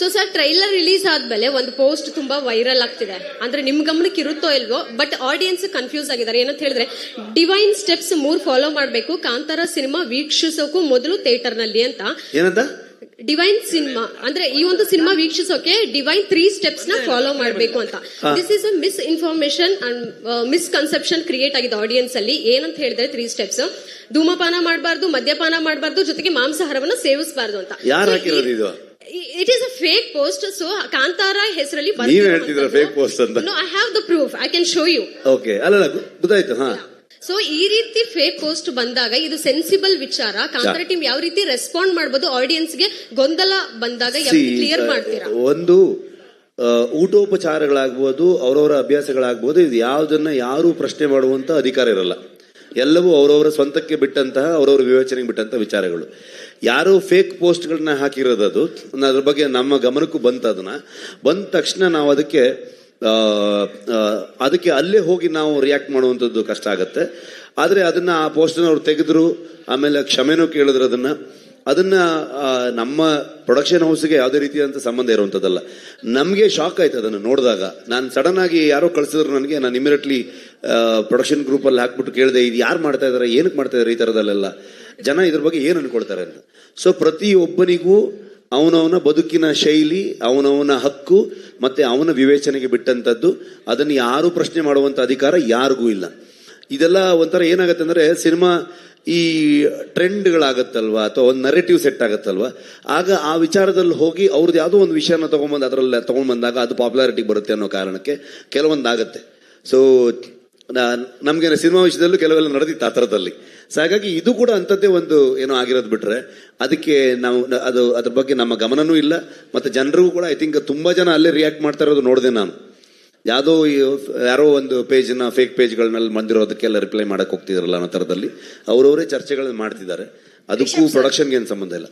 So sir trailer release ಆದ್ಮೇಲೆ ಒಂದು post ತುಂಬಾ ವೈರಲ್ ಆಗ್ತಿದೆ. ಅಂದ್ರೆ ನಿಮ್ ಗಮನಕ್ಕೆ ಇರುತ್ತೋ ಇಲ್ವೋ ಬಟ್ ಆಡಿಯನ್ಸ್ ಕನ್ಫ್ಯೂಸ್ ಆಗಿದ್ದಾರೆ. ಏನಂತ ಹೇಳಿದ್ರೆ ಡಿವೈನ್ ಸ್ಟೆಪ್ಸ್ ಮೂರ್ ಫಾಲೋ ಮಾಡಬೇಕು. ಕಾಂತಾರ ಸಿನಿಮಾ ವೀಕ್ಷಿಸೋಕು ಮೊದಲು ಥಿಯೇಟರ್ನಲ್ಲಿ ಅಂತ. ಏನಂತ? ಡಿವೈನ್ ಸಿನಿಮಾ ಅಂದ್ರೆ ಈ ಒಂದು ಸಿನಿಮಾ ವೀಕ್ಷಿಸೋಕೆ ಡಿವೈನ್ ತ್ರೀ ಸ್ಟೆಪ್ಸ್ನ ಫಾಲೋ ಮಾಡಬೇಕು ಅಂತ. This is a misinformation and misconception create ಆಗಿದೆ ಆಡಿಯನ್ಸ್ ಅಲ್ಲಿ. ಏನಂತ ಹೇಳಿದ್ರೆ ತ್ರೀ ಸ್ಟೆಪ್ಸ್ ಧೂಮಪಾನ ಮಾಡಬಾರ್ದು ಮದ್ಯಪಾನ ಮಾಡಬಾರ್ದು ಜೊತೆಗೆ ಮಾಂಸಾಹಾರವನ್ನು ಸೇವಿಸಬಾರ್ದು ಅಂತ. ಯಾರು ಹಾಕಿರೋದು ಇದು? It is a fake post so Kantara ಹೆಸರಲ್ಲಿ ನೀವ್ ಹೇಳ್ತಿದ್ರ ಫೇಕ್ ಪೋಸ್ಟ್ ಅಂತ? No I have the proof I can show you okay ಅಲ್ಲ ಗೊತ್ತಾಯ್ತು ಹಾ. ಸೊ ಈ ರೀತಿ ಫೇಕ್ ಪೋಸ್ಟ್ ಬಂದಾಗ ಇದು ಸೆನ್ಸಿಬಲ್ ವಿಚಾರ. ಕಾಂತಾರ ಟೀಮ್ ಯಾವ ರೀತಿ ರೆಸ್ಪಾಂಡ್ ಮಾಡಬಹುದು ಆಡಿಯನ್ಸ್ಗೆ ಗೊಂದಲ ಬಂದಾಗ ಕ್ಲಿಯರ್ ಮಾಡ್ತೀರಾ? ಒಂದು ಊಟೋಪಚಾರಗಳಾಗ್ಬೋದು ಅವರವರ ಅಭ್ಯಾಸಗಳಾಗ್ಬೋದು ಇದು ಯಾವುದನ್ನ ಯಾರು ಪ್ರಶ್ನೆ ಮಾಡುವಂತ ಅಧಿಕಾರ ಇರಲ್ಲ. ಎಲ್ಲವೂ ಅವರವರ ಸ್ವಂತಕ್ಕೆ ಬಿಟ್ಟಂತಹ, ಅವರವರ ವಿವೇಚನೆಗೆ ಬಿಟ್ಟಂತಹ ವಿಚಾರಗಳು. ಯಾರು ಫೇಕ್ ಪೋಸ್ಟ್ಗಳನ್ನ ಹಾಕಿರೋದು ಅದು. ಅದ್ರ ಬಗ್ಗೆ ನಮ್ಮ ಗಮನಕ್ಕೂ ಬಂತ ಅದನ್ನ. ಬಂದ ತಕ್ಷಣ ನಾವು ಅದಕ್ಕೆ ಅದಕ್ಕೆ ಅಲ್ಲೇ ಹೋಗಿ ನಾವು ರಿಯಾಕ್ಟ್ ಮಾಡುವಂಥದ್ದು ಕಷ್ಟ ಆಗುತ್ತೆ. ಆದರೆ ಅದನ್ನ ಆ ಪೋಸ್ಟನ್ನು ಅವ್ರು ತೆಗೆದ್ರು, ಆಮೇಲೆ ಕ್ಷಮೆನೂ ಕೇಳಿದ್ರು ಅದನ್ನ. ಅದನ್ನ ನಮ್ಮ ಪ್ರೊಡಕ್ಷನ್ ಹೌಸ್ಗೆ ಯಾವುದೇ ರೀತಿಯಾದಂಥ ಸಂಬಂಧ ಇರುವಂಥದ್ದಲ್ಲ ನಮಗೆ ಶಾಕ್ ಆಯ್ತು ಅದನ್ನು ನೋಡಿದಾಗ. ನಾನು ಸಡನ್ ಆಗಿ ಯಾರೋ ಕಳಿಸಿದ್ರು ನನಗೆ, ನಾನು ಇಮಿಡಿಯೇಟ್ಲಿ ಪ್ರೊಡಕ್ಷನ್ ಗ್ರೂಪಲ್ಲಿ ಹಾಕ್ಬಿಟ್ಟು ಕೇಳಿದೆ, ಇದು ಯಾರು ಮಾಡ್ತಾ ಇದ್ದಾರೆ ಏನಕ್ಕೆ ಮಾಡ್ತಾ ಇದ್ದಾರೆ ಈ ಥರದಲ್ಲೆಲ್ಲ ಜನ ಇದ್ರ ಬಗ್ಗೆ ಏನು ಅನ್ಕೊಳ್ತಾರೆ ಅಂತ. ಸೊ ಪ್ರತಿಯೊಬ್ಬನಿಗೂ ಅವನವನ ಬದುಕಿನ ಶೈಲಿ, ಅವನವನ ಹಕ್ಕು, ಮತ್ತೆ ಅವನ ವಿವೇಚನೆಗೆ ಬಿಟ್ಟಂತದ್ದು, ಅದನ್ನು ಯಾರು ಪ್ರಶ್ನೆ ಮಾಡುವಂತ ಅಧಿಕಾರ ಯಾರಿಗೂ ಇಲ್ಲ. ಇದೆಲ್ಲ ಒಂಥರ ಏನಾಗತ್ತೆ ಅಂದ್ರೆ, ಸಿನಿಮಾ ಈ ಟ್ರೆಂಡ್ಗಳಾಗತ್ತಲ್ವ? ಅಥವಾ ಒಂದು ನರೇಟಿವ್ ಸೆಟ್ ಆಗತ್ತಲ್ವಾ? ಆಗ ಆ ವಿಚಾರದಲ್ಲಿ ಹೋಗಿ ಅವ್ರದ್ದು ಯಾವುದೋ ಒಂದು ವಿಷಯನ ತಗೊಂಬಂದು ಅದರಲ್ಲಿ ತೊಗೊಂಡ್ಬಂದಾಗ ಅದು ಪಾಪ್ಯುಲಾರಿಟಿ ಬರುತ್ತೆ ಅನ್ನೋ ಕಾರಣಕ್ಕೆ ಕೆಲವೊಂದಾಗತ್ತೆ. ಸೊ ನಮಗೆ ಸಿನಿಮಾ ವಿಷಯದಲ್ಲೂ ಕೆಲವೆಲ್ಲ ನಡೆದಿತ್ತು ಆ ಥರದಲ್ಲಿ. ಸೊ ಹಾಗಾಗಿ ಇದು ಕೂಡ ಅಂಥದ್ದೇ ಒಂದು ಏನೋ ಆಗಿರೋದು ಬಿಟ್ರೆ ಅದಕ್ಕೆ ನಾವು, ಅದು ಅದ್ರ ಬಗ್ಗೆ ನಮ್ಮ ಗಮನನೂ ಇಲ್ಲ. ಮತ್ತೆ ಜನರಿಗೂ ಕೂಡ ಐ ಥಿಂಕ್ ತುಂಬಾ ಜನ ಅಲ್ಲೇ ರಿಯಾಕ್ಟ್ ಮಾಡ್ತಾ ಇರೋದು ನೋಡಿದೆ ನಾನು. ಯಾವುದೋ ಈ ಯಾರೋ ಒಂದು ಪೇಜ್ನ ಫೇಕ್ ಪೇಜ್ಗಳನ್ನೆಲ್ಲ ಬಂದಿರೋದಕ್ಕೆಲ್ಲ ರಿಪ್ಲೈ ಮಾಡಕ್ಕೆ ಹೋಗ್ತಿದ್ರಲ್ಲ ಅನ್ನೋ ಥರದಲ್ಲಿ ಅವರವರೇ ಚರ್ಚೆಗಳನ್ನ ಮಾಡ್ತಿದ್ದಾರೆ. ಅದಕ್ಕೂ ಪ್ರೊಡಕ್ಷನ್ಗೆ ಏನು ಸಂಬಂಧ ಇಲ್ಲ.